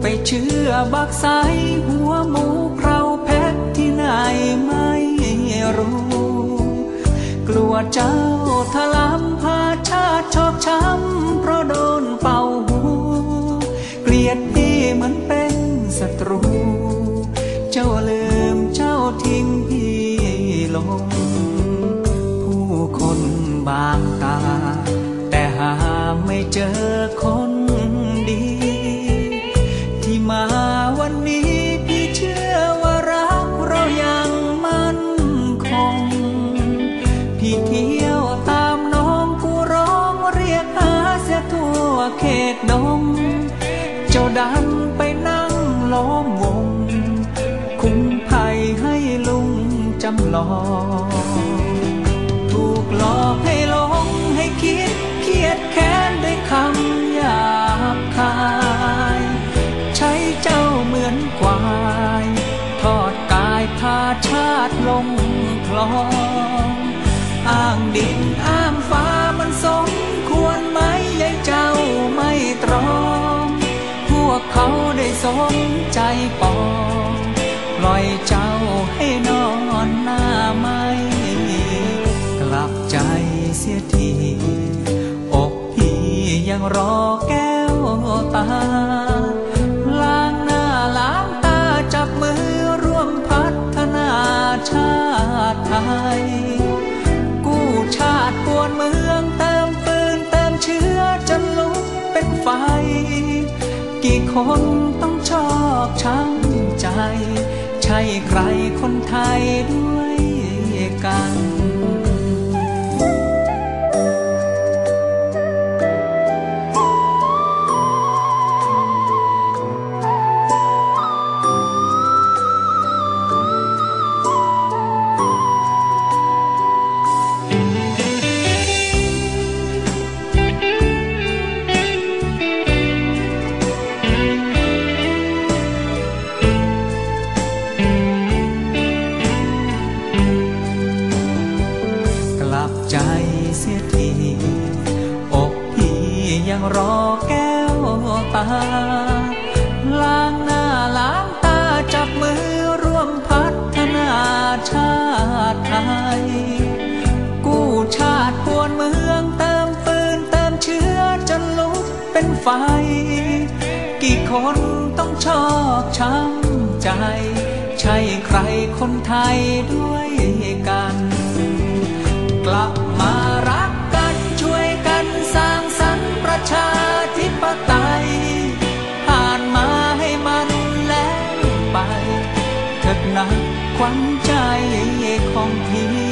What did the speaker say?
ไปเชื่อบักใสหัวหมูเราเพชรที่ไหนไม่รู้ กลัวเจ้าทลำพาชาติชอกช้ำเพราะโดนเป่าหู เกลียดพี่เหมือนเป็นศัตรู เจ้าลืมเจ้าทิ้งพี่ลง ผู้คนบางตา แต่หาไม่เจอคน ดันไปนั่งล้อมวง คุ้มภัยให้ลุงจำลอง ถูกหลอกให้หลงให้คิด เครียดแค้นด้วยคำหยาบคาย ใช้เจ้าเหมือนควาย ทอดกายพาชาติลงคลอง อ้างดินอ้าง เขาได้สมใจปองปล่อยเจ้าให้นอนหน้าไม้กลับใจเสียทีอกพี่ยังรอแก้วตาล้างหน้าล้างตาจับมือร่วมพัฒนาชาติไทยกู้ชาติปวนเมือง กี่คนต้องชอกช้ำใจ ใช่ใครคนไทยด้วยกัน รอแก้วตา ล้างหน้าล้างตาจับมือร่วมพัฒนาชาติไทย กู้ชาติควรเมืองเติมฟืนเติมเชื้อจนลุกเป็นไฟ กี่คนต้องชอบช้ำใจ ใช่ใครคนไทยด้วยกัน กลับ ความใจของพี่